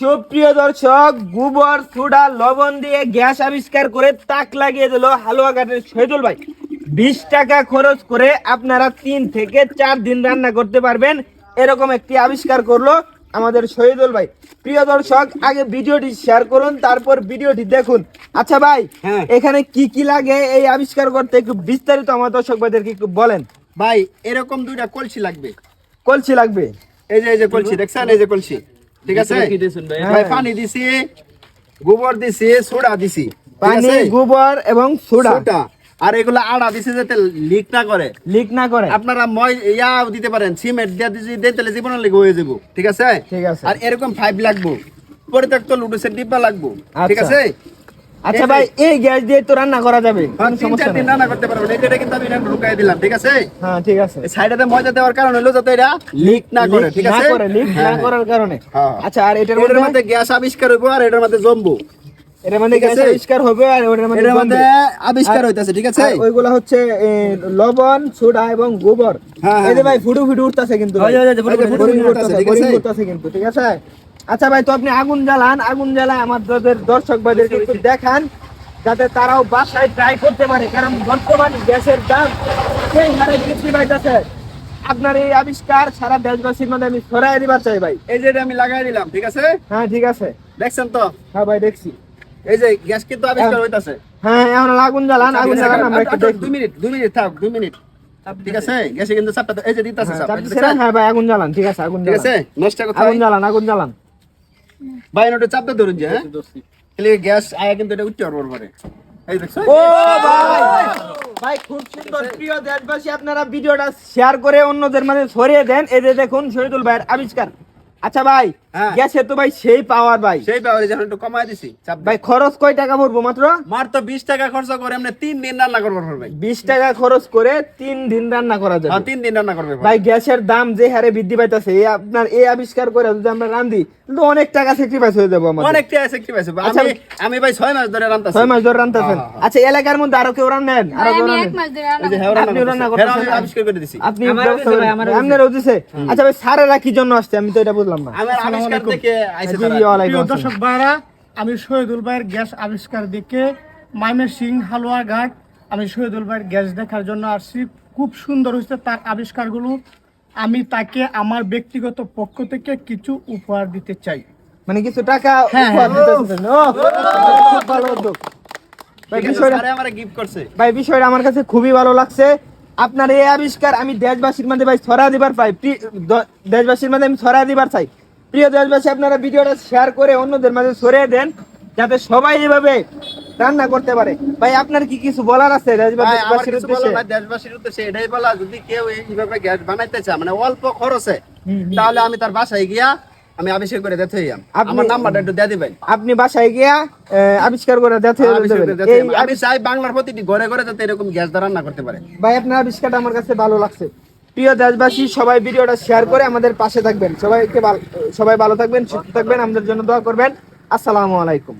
সুপ্রিয় দর্শক গোবর সুডা লবণ দিয়ে গ্যাস আবিষ্কার করে তাক লাগিয়ে দিল হালুয়া ঘাটের শহীদুল ভাই। বিশ টাকা খরচ করে আপনারা তিন থেকে চার দিন রান্না করতে পারবেন। এরকম একটি আবিষ্কার করল আমাদের শহীদুল ভাই। প্রিয় দর্শক আগে ভিডিওটি শেয়ার করুন তারপর ভিডিওটি দেখুন। আচ্ছা ভাই হ্যাঁ। এখানে কি কি লাগে এই আবিষ্কার করতে একটু বিস্তারিত আমার দর্শক ভাইদেরকে একটু বলেন। ভাই এরকম দুইটা কলসি লাগবে। কলসি লাগবে? এই যে এই যে কলসি দেখছেন? এই যে কলসি। ঠিক আছে? ভাই? পানি দিছি গোবর দিছি সোডা দিছি। পানি গোবর এবং সোডা। আর এগুলো আড়া দিছে যাতে লিক না করে। লিক না করে। আপনারা মই ইয়া দিতে পারেন সিমেন্ট দিয়ে দিছি দেন তাহলে জীবনের লেগে হয়ে যাব। ঠিক আছে? ঠিক আছে। আর এরকম ফাইভ লাগবো। পরিত্যক্ত লুডুসের ডিব্বা লাগবো। ঠিক আচ্ছা। আছে? আচ্ছা ভাই এই গ্যাস দিয়ে তো রান্না করা যাবে আর কোনো তিন সমস্যা দিন রান্না করতে পারবেন এটা কিন্তু আমি এখানে দিলাম ঠিক আছে? হ্যাঁ ঠিক আছে। এই সাইডে দেওয়ার কারণ হলো যাতে এটা লিক না করে লিক ঠিক না করে লিক না হ্যাঁ, করার কারণে। হ্যাঁ। আচ্ছা আর এটার এটার মধ্যে মধ্যে গ্যাস আবিষ্কার হইবো আর এটার মধ্যে জমবো। এটার মধ্যে ঠিক গ্যাস আছে? আবিষ্কার হবে আর ওটার মধ্যে এটার মধ্যে আবিষ্কার হইতাছে ঠিক আছে? ওইগুলা হচ্ছে লবণ সোডা এবং গোবর। হ্যাঁ, এই যে হ্যাঁ, ভাই ফুটু ফুটু উঠতাছে কিন্তু হয়, হয়, হয়, ফুটু ফুটু উঠতাছে, ঠিক আছে? কিন্তু ঠিক আছে? আচ্ছা ভাই তো আপনি আগুন জ্বালান আগুন জ্বালায় আমাদের দর্শক ভাইদেরকে একটু দেখান যাতে তারাও বাসায় ট্রাই করতে পারে কারণ বর্তমান গ্যাসের দাম সেই হারে বৃদ্ধি পাইতেছে। আপনার এই আবিষ্কার সারা দেশবাসীর মধ্যে আমি ছড়াই দিবার চাই ভাই। এই যে আমি লাগাই দিলাম ঠিক আছে? হ্যাঁ ঠিক আছে। দেখছেন তো? হ্যাঁ ভাই দেখছি। এই যে গ্যাস কিন্তু আবিষ্কার হইতাছে। হ্যাঁ এখন আগুন জ্বালান আগুন জ্বালান আমরা একটু আচ্ছা, দেখি। দুই মিনিট দুই মিনিট থাক দুই মিনিট। ঠিক আছে গ্যাসে কিন্তু চাপটা এই যে দিতাছে হ্যাঁ, চাপ? হ্যাঁ ভাই আগুন জ্বালান ঠিক আছে আগুন জ্বালান ঠিক আছে নষ্ট কথা আগুন জ্বালান আগুন জ্বালান। ভাই নোটে চাপটা ধরুন যে হ্যাঁ? তাহলে গ্যাস আয়া কিন্তু এটা উঠতে পারব পরে। এই দেখছ? ও ভাই! ভাই! খুব সুন্দর। প্রিয় দেশবাসী আপনারা ভিডিওটা শেয়ার করে অন্যদের মাঝে ছড়িয়ে দেন। এই যে দেখুন শহীদুল ভাইয়ের আবিষ্কার। আচ্ছা ভাই। গ্যাসে তো ভাই সেই পাওয়ার ভাই। সেই যখন একটু কমাই দিছি। ভাই খরচ কয় টাকা পড়ব মাত্র? মার তো বিশ টাকা খরচ করে এমনি তিন দিন রান্না করব ভাই। বিশ টাকা খরচ করে তিন দিন রান্না করা হ্যাঁ যাবে তিন দিন রান্না করবে ভাই। গ্যাসের দাম যে হারে বৃদ্ধি পাইতেছে এই আপনার এই আবিষ্কার করে যদি আমরা রান্ধি তো অনেক টাকা স্যাক্রিফাইস হয়ে যাব আমাদের। অনেকটা এফেক্টিভ আছে আচ্ছা, আমি আমি ভাই ছয় মাস ধরে রান্তাছি ছয় মাস ধরে রান্তেছেন হ্যাঁ, হ্যাঁ। আচ্ছা এলাকার মধ্যে আরও কেউ রান্নেন? আরও কেউ রান্নেন? যে রান্না। করতেছেন? আমি আবিষ্কার করে দিছি। আপনি আপনারও দিছে আচ্ছা ভাই সারেরা কি জন্য আসছে? আমি তো এটা বুঝলাম না। আমার আবিষ্কার আইছে প্রিয় দর্শক ভাইরা আমি শহীদুল ভাইয়ের গ্যাস আবিষ্কার দেখে মাইমের সিং হালুয়া ঘাট আমি শহীদুল ভাইয়ের গ্যাস দেখার জন্য আসছি। খুব সুন্দর হয়েছে তার আবিষ্কারগুলো। আমি তাকে আমার ব্যক্তিগত পক্ষ থেকে কিছু উপহার দিতে চাই। মানে কিছু টাকা হ্যাঁ, উপহার হ্যাঁ। উদ্যোগ। ভাই বিষয়টা আমারে গিফট করছে। ভাই বিষয়টা আমার কাছে খুবই ভালো লাগছে। আপনার এই আবিষ্কার আমি দেশবাসীর মধ্যে ভাই ছড়া দিবার পাই। দেশবাসীর মধ্যে আমি ছড়া দিবার চাই। প্রিয় দেশবাসী আপনারা ভিডিওটা শেয়ার করে অন্যদের মাঝে ছড়িয়ে দেন যাতে সবাই এভাবে রান্না করতে পারে। ভাই আপনার কি কিছু বলার আছে দেশবাসীর উদ্দেশ্যে? দেশবাসীর উদ্দেশ্যে এটাই বলা যদি কেউ এইভাবে গ্যাস বানাইতে চায় মানে অল্প খরচে। তাহলে আমি তার বাসায় গিয়া আমি আবিষ্কার করে দিতে হইয়াম। আমার নাম্বারটা একটু দিয়ে দিবেন। আপনি বাসায় গিয়া আবিষ্কার করে দিতে আমি চাই বাংলার প্রতিটি ঘরে ঘরে যাতে এরকম গ্যাস দ্বারা রান্না করতে পারে। ভাই আপনার আবিষ্কারটা আমার কাছে ভালো লাগছে। প্রিয় দেশবাসী, সবাই ভিডিওটা শেয়ার করে আমাদের পাশে থাকবেন। সবাইকে সবাই ভালো থাকবেন, সুস্থ থাকবেন। আমাদের জন্য দোয়া করবেন। আসসালামু আলাইকুম।